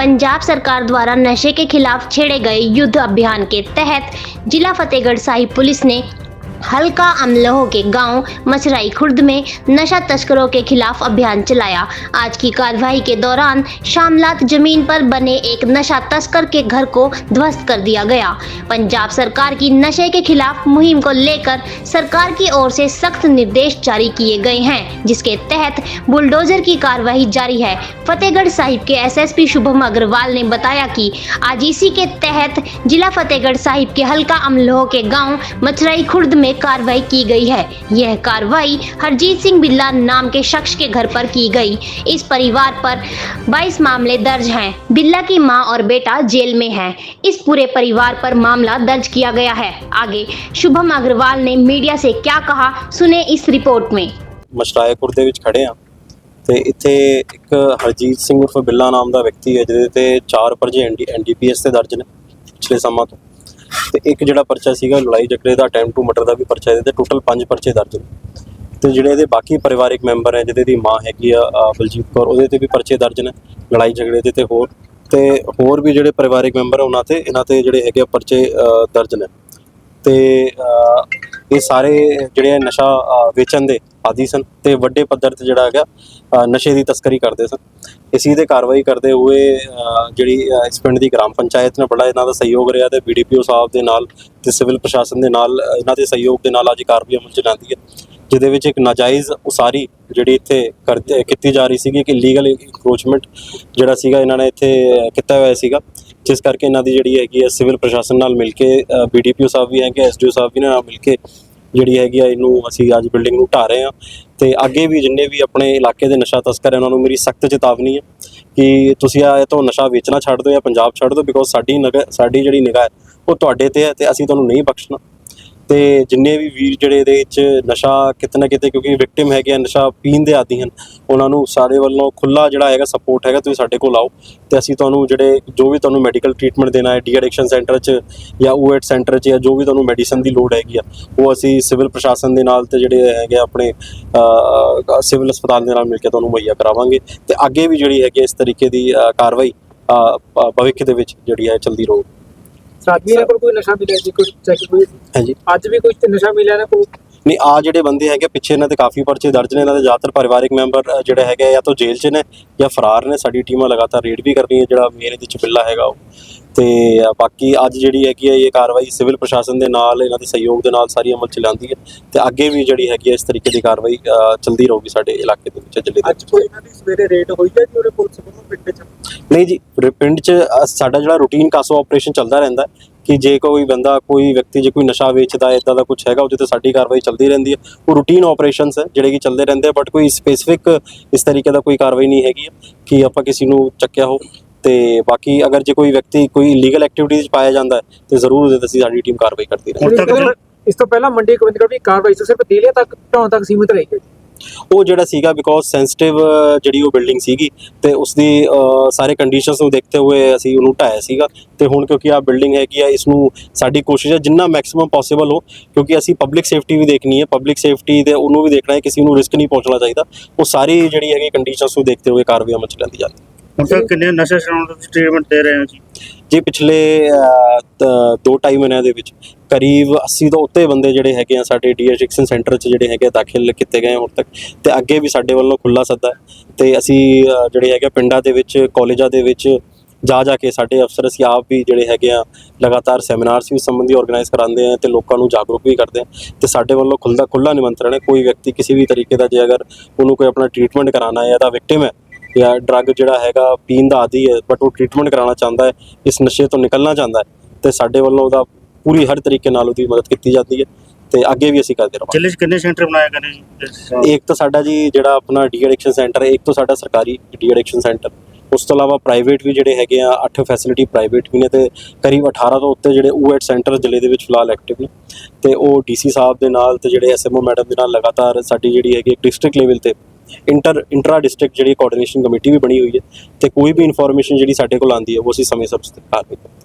पंजाब सरकार द्वारा नशे के खिलाफ छेड़े गए युद्ध अभियान के तहत जिला फतेहगढ़ साहिब पुलिस ने हल्का अमलोह के गाँव मचराई खुर्द में नशा तस्करों के खिलाफ अभियान चलाया। आज की कार्रवाई के दौरान शामलात ज़मीन पर बने एक नशा तस्कर के घर को ध्वस्त कर दिया गया। पंजाब सरकार की नशे के खिलाफ मुहिम को लेकर सरकार की ओर से सख्त निर्देश जारी किए गए हैं, जिसके तहत बुलडोजर की कार्रवाई जारी है। फतेहगढ़ साहिब के एसएसपी शुभम अग्रवाल ने बताया कि आज इसी के तहत जिला फतेहगढ़ साहिब के हल्का अमलोह के गाँव मचराई खुर्द में कार्रवाई की गई है यह कार्रवाई हरजीत सिंह बिल्ला नाम के शख्स के घर पर की गई इस परिवार पर 22 मामले दर्ज हैं बिल्ला की मां और बेटा जेल में हैं इस पूरे परिवार पर मामला दर्ज किया गया है आगे शुभम अग्रवाल ने मीडिया से क्या कहा सुने इस रिपोर्ट में ਮਸ਼ਰਾਏਪੁਰ ਦੇ ਵਿੱਚ ਖੜੇ ਆ ਤੇ ਇੱਥੇ ਇੱਕ ਹਰਜੀਤ ਸਿੰਘ ਉਰਫ ਬਿੱਲਾ ਨਾਮ ਦਾ ਵਿਅਕਤੀ ਹੈ ਜਿਹਦੇ ਤੇ ਚਾਰ ਪਰਜੇ ਐਨਡੀਪੀਐਸ ਤੇ ਦਰਜ ਨੇ ਪਿਛਲੇ ਸਮਾਂ ਤੋਂ ਤੇ ਇੱਕ ਜਿਹੜਾ ਪਰਚਾ ਸੀਗਾ ਲੜਾਈ ਝਗੜੇ ਦਾ ਅਟੈਂਪਟ ਟੂ ਮਰਡਰ ਦਾ ਵੀ ਪਰਚਾ ਇਹਦੇ ਤੇ ਟੋਟਲ ਪੰਜ ਪਰਚੇ ਦਰਜ ਨੇ। ਤੇ ਜਿਹੜੇ ਇਹਦੇ ਬਾਕੀ ਪਰਿਵਾਰਿਕ ਮੈਂਬਰ ਹੈ, ਜਿਹਦੇ ਦੀ ਮਾਂ ਹੈਗੀ ਆ ਬਲਜੀਤ ਕੌਰ, ਉਹਦੇ ਤੇ ਵੀ ਪਰਚੇ ਦਰਜ ਨੇ ਲੜਾਈ ਝਗੜੇ ਦੇ ਤੇ ਹੋਰ। ਤੇ ਹੋਰ ਵੀ ਜਿਹੜੇ ਪਰਿਵਾਰਿਕ ਮੈਂਬਰ ਉਹਨਾਂ ਤੇ, ਇਹਨਾਂ ਤੇ ਜਿਹੜੇ ਹੈਗੇ ਆ ਪਰਚੇ ਦਰਜ ਨੇ। ਤੇ ਇਹ ਸਾਰੇ ਜਿਹੜੇ ਆ ਨਸ਼ਾ ਵੇਚਣ ਦੇ ਆਦੀ ਸਨ ਤੇ ਵੱਡੇ ਪੱਧਰ ਤੇ ਜਿਹੜਾ ਹੈਗਾ ਨਸ਼ੇ ਦੀ ਤਸਕਰੀ ਕਰਦੇ ਸਨ। ਇਸੀ ਦੇ ਕਾਰਵਾਈ ਕਰਦੇ ਹੋਏ ਜਿਹੜੀ ਇਸ ਪਿੰਡ ਦੀ ਗ੍ਰਾਮ ਪੰਚਾਇਤ ਨੇ ਬੜਾ ਇਹਨਾਂ ਦਾ ਸਹਿਯੋਗ ਰਿਹਾ ਤੇ ਬੀਡੀਪੀਓ ਸਾਹਿਬ ਦੇ ਨਾਲ ਤੇ ਸਿਵਲ ਪ੍ਰਸ਼ਾਸਨ ਦੇ ਨਾਲ ਇਹਨਾਂ ਦੇ ਸਹਿਯੋਗ ਦੇ ਨਾਲ ਅੱਜ ਕਾਰਵਾਈ ਅਮਲ ਚ ਜਾਂਦੀ ਹੈ। ਜਿਹਦੇ ਵਿੱਚ ਇੱਕ ਨਾਜਾਇਜ਼ ਉਸਾਰੀ ਜਿਹੜੀ ਇੱਥੇ ਕਰਦੇ, ਕੀਤੀ ਜਾ ਰਹੀ ਸੀਗੀ ਕਿ ਲੀਗਲ ਇਨਕਰੋਚਮੈਂਟ ਜਿਹੜਾ ਸੀਗਾ, ਇਹਨਾਂ ਨੇ ਇੱਥੇ ਕੀਤਾ ਹੋਇਆ ਸੀਗਾ। ਜਿਸ ਕਰਕੇ ਇਹਨਾਂ ਦੀ ਜਿਹੜੀ ਹੈਗੀ ਹੈ ਸਿਵਲ ਪ੍ਰਸ਼ਾਸਨ ਨਾਲ ਮਿਲ ਕੇ ਬੀਡੀਪੀਓ ਸਾਹਿਬ ਵੀ ਹੈਗੇ ਐਸਡੀਓ ਸਾਹਿਬ ਵੀ ਨਾਲ ਮਿਲ ਕੇ ਜਿਹੜੀ ਹੈਗੀ ਆ ਇਹਨੂੰ ਅਸੀਂ ਅੱਜ ਬਿਲਡਿੰਗ ਨੂੰ ਢਾ ਰਹੇ ਹਾਂ ਤੇ ਅੱਗੇ ਵੀ ਜਿੰਨੇ ਵੀ ਆਪਣੇ ਇਲਾਕੇ ਦੇ ਨਸ਼ਾ ਤਸਕਰ ਹੈ ਉਹਨਾਂ ਨੂੰ ਮੇਰੀ ਸਖਤ ਚੇਤਾਵਨੀ ਹੈ ਕਿ ਤੁਸੀਂ ਆ ਇਹ ਤੋਂ ਨਸ਼ਾ ਵੇਚਣਾ ਛੱਡ ਦਿਓ ਜਾਂ ਪੰਜਾਬ ਛੱਡ ਦਿਓ ਬਿਕੋਜ਼ ਸਾਡੀ ਨਗ ਸਾਡੀ ਜਿਹੜੀ ਨਿਗਾਹ ਹੈ, ਉਹ ਤੁਹਾਡੇ ਤੇ ਹੈ ਤੇ ਅਸੀਂ ਤੁਹਾਨੂੰ ਨਹੀਂ ਬਖਸ਼ਣਾ। ਤੇ ਜਿੰਨੇ ਵੀ ਵੀਰ ਜਿਹੜੇ ਇਹਦੇ ਵਿੱਚ ਨਸ਼ਾ ਕਿਤੇ ਨਾ ਕਿਤੇ ਕਿਉਂਕਿ ਵਿਕਟਿਮ ਹੈਗੇ ਆ, ਨਸ਼ਾ ਪੀਣ ਦੇ ਆਦੀ ਹਨ, ਉਹਨਾਂ ਨੂੰ ਸਾਰੇ ਵੱਲੋਂ ਖੁੱਲਾ ਜਿਹੜਾ ਹੈਗਾ ਸਪੋਰਟ ਹੈਗਾ, ਤੁਸੀਂ ਸਾਡੇ ਕੋਲ ਆਓ। ਤੇ ਅਸੀਂ ਤੁਹਾਨੂੰ ਜਿਹੜੇ ਜੋ ਵੀ ਤੁਹਾਨੂੰ ਮੈਡੀਕਲ ਟ੍ਰੀਟਮੈਂਟ ਦੇਣਾ ਹੈ, ਡੀ ਐਡਿਕਸ਼ਨ ਸੈਂਟਰ 'ਚ ਜਾਂ ਓਐਟ ਸੈਂਟਰ 'ਚ ਜਾਂ ਜੋ ਵੀ ਤੁਹਾਨੂੰ ਮੈਡੀਸਨ ਦੀ ਲੋੜ ਹੈਗੀ ਆ, ਉਹ ਅਸੀਂ ਸਿਵਲ ਪ੍ਰਸ਼ਾਸਨ ਦੇ ਨਾਲ ਤੇ ਜਿਹੜੇ ਹੈਗੇ ਆ ਆਪਣੇ ਸਿਵਲ ਹਸਪਤਾਲ ਦੇ ਨਾਲ ਮਿਲ ਕੇ ਤੁਹਾਨੂੰ ਮੁਹੱਈਆ ਕਰਾਵਾਂਗੇ। ਤੇ ਅੱਗੇ ਵੀ ਜਿਹੜੀ ਹੈਗੀ ਆ ਇਸ ਤਰੀਕੇ ਦੀ ਕਾਰਵਾਈ ਭਵਿੱਖ ਦੇ ਵਿੱਚ ਜਿਹੜੀ ਹੈ, ਚੱਲਦੀ ਰਹੂ। ਸਾਡੀ ਇਹਨਾਂ ਕੋਲ ਕੋਈ ਨਸ਼ਾ ਮਿਲਿਆ ਜੀ ਕੋਈ ਚੈੱਕ ਕੋਈ? ਹਾਂਜੀ। ਅੱਜ ਵੀ ਕੋਈ ਨਸ਼ਾ ਮਿਲਿਆ ਨਾ ਕੋਈ? ਨਹੀਂ ਆ ਜਿਹੜੇ ਬੰਦੇ ਹੈਗੇ ਪਿੱਛੇ ਇਹਨਾਂ ਤੇ ਕਾਫੀ ਪਰਚੇ ਦਰਜ ਨੇ ਇਹਨਾਂ ਦੇ ਜ਼ਿਆਦਾਤਰ ਪਰਿਵਾਰਿਕ ਮੈਂਬਰ ਜਿਹੜੇ ਹੈਗੇ ਆ ਜਾਂ ਤਾਂ ਜੇਲ੍ਹ 'ਚ ਨੇ ਜਾਂ ਫਰਾਰ ਨੇ ਸਾਡੀ ਟੀਮਾਂ ਲਗਾਤਾਰ ਰੇਡ ਵੀ ਕਰ ਰਹੀਆਂ ਜਿਹੜਾ ਮੇਨ ਇਹਦੇ 'ਚ ਬਿੱਲਾ ਹੈਗਾ ਉਹ। ਤੇ ਬਾਕੀ ਅੱਜ ਜਿਹੜੀ ਹੈਗੀ ਹੈ ਇਹ ਕਾਰਵਾਈ ਸਿਵਲ ਪ੍ਰਸ਼ਾਸਨ ਦੇ ਨਾਲ ਇਹਨਾਂ ਦੇ ਸਹਿਯੋਗ ਦੇ ਨਾਲ ਸਾਰੀ ਅਮਲ ਚ ਹੈ ਤੇ ਅੱਗੇ ਵੀ ਜਿਹੜੀ ਹੈਗੀ ਹੈ ਇਸ ਤਰੀਕੇ ਦੀ ਕਾਰਵਾਈ ਚੱਲਦੀ ਰਹੂਗੀ ਸਾਡੇ ਇਲਾਕੇ ਦੇ ਵਿੱਚ ਜ਼ਿਲ੍ਹੇ ਦੇ ਅੱਜ ਕੋਈ ਇਹਨਾਂ ਦੀ ਸਵੇਰੇ ਰੇਡ ਹੋਈ ਹੈ ਜੀ ਉਹਦੇ ਪੁਲਿਸ ਵੱਲੋਂ ਪਿੰਡ ਚ? ਨਹੀਂ ਜੀ ਪਿੰਡ 'ਚ ਸਾਡਾ ਜਿਹੜਾ ਰੂਟੀਨ ਕਾਸੋ ਆਪਰੇਸ਼ਨ ਚੱਲਦਾ ਰਹਿੰਦਾ ਹੈ ਕਿ ਜੇ ਕੋਈ ਬੰਦਾ ਕੋਈ ਵਿਅਕਤੀ ਜੇ ਕੋਈ ਨਸ਼ਾ ਵੇਚਦਾ ਹੈ ਇਦਾਂ ਦਾ ਕੁਝ ਹੈਗਾ ਉਹਦੇ ਤੇ ਸਾਡੀ ਕਾਰਵਾਈ ਚੱਲਦੀ ਰਹਿੰਦੀ ਹੈ। ਉਹ ਰੂਟੀਨ ਆਪਰੇਸ਼ਨਸ ਹੈ ਜਿਹੜੇ ਕਿ ਚੱਲਦੇ ਰਹਿੰਦੇ ਆ ਬਟ ਕੋਈ ਸਪੈਸੀਫਿਕ ਇਸ ਤਰੀਕੇ ਦਾ ਕੋਈ ਕਾਰਵਾਈ ਨਹੀਂ ਹੈਗੀ ਕਿ ਆਪਾਂ ਕਿਸੇ ਨੂੰ ਚੱਕਿਆ ਹੋ ਤੇ ਬਾਕੀ ਅਗਰ ਜੇ ਕੋਈ ਵਿਅਕਤੀ ਕੋਈ ਇਲੀਗਲ ਐਕਟੀਵਿਟੀਜ਼ ਪਾਇਆ ਜਾਂਦਾ ਹੈ ਤੇ ਜ਼ਰੂਰ ਉਹਦੇ ਤੇ ਅਸੀਂ ਸਾਡੀ ਟੀਮ ਕਾਰਵਾਈ ਕਰਦੀ ਰਹੇ ਇਸ ਤੋਂ ਪਹਿਲਾਂ ਮੰਡੀ ਗੋਬਿੰਦਗੜ੍ਹ ਵੀ ਕਾਰਵਾਈ ਸਿਰਫ ਦੇਲੀਆ ਤੱਕ ਢਾਉਣ ਤੱਕ ਸੀਮਿਤ ਰਹੀ ਹੈ ਉਹ ਜਿਹੜਾ ਸੀਗਾ ਬਿਕੋਜ਼ ਸੈਂਸਿਟਿਵ ਜਿਹੜੀ ਉਹ ਬਿਲਡਿੰਗ ਸੀਗੀ ਤੇ ਉਸ ਦੀ ਸਾਰੇ ਕੰਡੀਸ਼ਨਸ ਨੂੰ ਦੇਖਦੇ ਹੋਏ ਅਸੀਂ ਉਹਨੂੰ ਢਾਇਆ ਸੀਗਾ। ਤੇ ਹੁਣ ਕਿਉਂਕਿ ਆ ਬਿਲਡਿੰਗ ਹੈਗੀ ਆ ਇਸ ਨੂੰ ਸਾਡੀ ਕੋਸ਼ਿਸ਼ ਹੈ ਜਿੰਨਾ ਮੈਕਸਿਮਮ ਪੋਸੀਬਲ ਹੋ ਕਿਉਂਕਿ ਅਸੀਂ ਪਬਲਿਕ ਸੇਫਟੀ ਵੀ ਦੇਖਣੀ ਹੈ। ਪਬਲਿਕ ਸੇਫਟੀ ਤੇ ਉਹਨੂੰ ਵੀ ਦੇਖਣਾ ਹੈ ਕਿਸੇ ਨੂੰ ਰਿਸਕ ਨਹੀਂ ਪਹੁੰਚਣਾ ਚਾਹੀਦਾ। ਉਹ ਸਾਰੀ ਜਿਹੜੀ ਹੈਗੀ ਕੰਡੀਸ਼ਨਸ ਨੂੰ ਦੇਖਦੇ ਹੋਏ ਕਾਰਵਾਈ ਅਮਲ ਚ ਲੈਂਦੀ ਜਾਂਦੀ ਹੈ ਹੁਣ ਤੱਕ ਕਿੰਨੇ ਨਸ਼ਾ ਛਡਾਉਣ ਦਾ ਟ੍ਰੀਟਮੈਂਟ ਦੇ ਰਹੇ ਹੋ ਜੀ? ਜੀ ਪਿਛਲੇ ਅ, ਤ- ਦੋ ਢਾਈ ਮਹੀਨਿਆਂ ਦੇ ਵਿੱਚ ਕਰੀਬ 80 ਤੋਂ ਉੱਤੇ ਬੰਦੇ ਜਿਹੜੇ ਹੈਗੇ ਆ ਸਾਡੇ ਡੀਐਡਿਕਸ਼ਨ ਸੈਂਟਰ 'ਚ ਜਿਹੜੇ ਹੈਗੇ ਆ ਦਾਖਲ ਕੀਤੇ ਗਏ ਹੁਣ ਤੱਕ ਤੇ ਅੱਗੇ ਵੀ ਸਾਡੇ ਵੱਲੋਂ ਖੁੱਲਾ ਸੱਦਾ ਹੈ ਤੇ ਅਸੀਂ ਜਿਹੜੇ ਹੈਗੇ ਪਿੰਡਾਂ ਦੇ ਵਿੱਚ ਕਾਲਜਾਂ ਦੇ ਵਿੱਚ ਜਾ ਜਾ ਕੇ ਸਾਡੇ ਅਫਸਰ ਅਸੀਂ ਆਪ ਵੀ ਜਿਹੜੇ ਹੈਗੇ ਆ ਲਗਾਤਾਰ ਸੈਮੀਨਾਰਸ ਵੀ ਸੰਬੰਧੀ ਆਰਗੇਨਾਈਜ਼ ਕਰਾਉਂਦੇ ਆ ਤੇ ਲੋਕਾਂ ਨੂੰ ਜਾਗਰੂਕ ਵੀ ਕਰਦੇ ਆ ਤੇ ਸਾਡੇ ਵੱਲੋਂ ਖੁੱਲ੍ਹਾ ਖੁੱਲ੍ਹਾ ਨਿਮੰਤਰਣ ਹੈ ਕੋਈ ਵਿਅਕਤੀ ਕਿਸੇ ਵੀ ਤਰੀਕੇ ਦਾ ਜੇ ਅਗਰ ਉਹਨੂੰ ਕੋਈ ਆਪਣਾ ਟ੍ਰੀਟਮੈਂਟ ਕਰਾਉਣਾ ਹੈ ਜਾਂ ਦਾ ਵਿਕਟਿਮ ਹੈ ਜਾਂ ਡਰੱਗ ਜਿਹੜਾ ਹੈਗਾ ਪੀਣ ਦਾ ਆਦੀ ਹੈ ਬਟ ਉਹ ਟ੍ਰੀਟਮੈਂਟ ਕਰਾਉਣਾ ਚਾਹੁੰਦਾ ਹੈ ਇਸ ਨਸ਼ੇ ਤੋਂ ਨਿਕਲਣਾ ਚਾਹੁੰਦਾ ਹੈ ਤੇ ਸਾਡੇ ਵੱਲੋਂ ਉਹਦਾ ਪੂਰੀ ਹਰ ਤਰੀਕੇ ਨਾਲ ਉਹਦੀ ਮਦਦ ਕੀਤੀ ਜਾਂਦੀ ਹੈ ਤੇ ਅੱਗੇ ਵੀ ਅਸੀਂ ਕਰਦੇ ਰਹਾਂਗੇ ਜ਼ਿਲ੍ਹੇ 'ਚ ਕਿੰਨੇ ਸੈਂਟਰ ਬਣਾਏ ਗਏ ਨੇ ਜੀ? ਇੱਕ ਤਾਂ ਸਾਡਾ ਜੀ ਜਿਹੜਾ ਆਪਣਾ ਡੀ ਐਡਿਕਸ਼ਨ ਸੈਂਟਰ ਹੈ ਇੱਕ ਤਾਂ ਸਾਡਾ ਸਰਕਾਰੀ ਡੀ ਐਡਿਕਸ਼ਨ ਸੈਂਟਰ ਉਸ ਤੋਂ ਇਲਾਵਾ ਪ੍ਰਾਈਵੇਟ ਵੀ ਜਿਹੜੇ ਹੈਗੇ ਆ 8 ਫੈਸਿਲਿਟੀ ਪ੍ਰਾਈਵੇਟ ਵੀ ਨੇ ਤੇ ਕਰੀਬ 18 ਤੋਂ ਉੱਤੇ ਜਿਹੜੇ ਓਐਟ ਸੈਂਟਰ ਜ਼ਿਲ੍ਹੇ ਦੇ ਵਿੱਚ ਫਿਲਹਾਲ ਐਕਟਿਵ ਨੇ ਤੇ ਉਹ ਡੀਸੀ ਸਾਹਿਬ ਦੇ ਨਾਲ ਤੇ ਜਿਹੜੇ ਐਸਐਮਓ ਮੈਡਮ ਦੇ ਨਾਲ ਲਗਾਤਾਰ ਸਾਡੀ ਜਿਹੜੀ ਹੈਗੀ ਡਿਸਟ੍ਰਿਕਟ ਲੈਵਲ ਤੇ ਇੰਟਰ ਇੰਟਰਾ ਡਿਸਟ੍ਰਿਕਟ ਜਿਹੜੀ ਕੋਆਰਡੀਨੇਸ਼ਨ ਕਮੇਟੀ ਵੀ ਬਣੀ ਹੋਈ ਹੈ ਤੇ ਕੋਈ ਵੀ ਇਨਫੋਰਮੇਸ਼ਨ ਜਿਹੜੀ ਸਾਡੇ ਕੋਲ ਆਉਂਦੀ ਹੈ, ਉਹ ਅਸੀਂ ਸਮੇਂ ਸਿਰ ਉਸ ਕਾਰਵਾਈ ਕਰਦੇ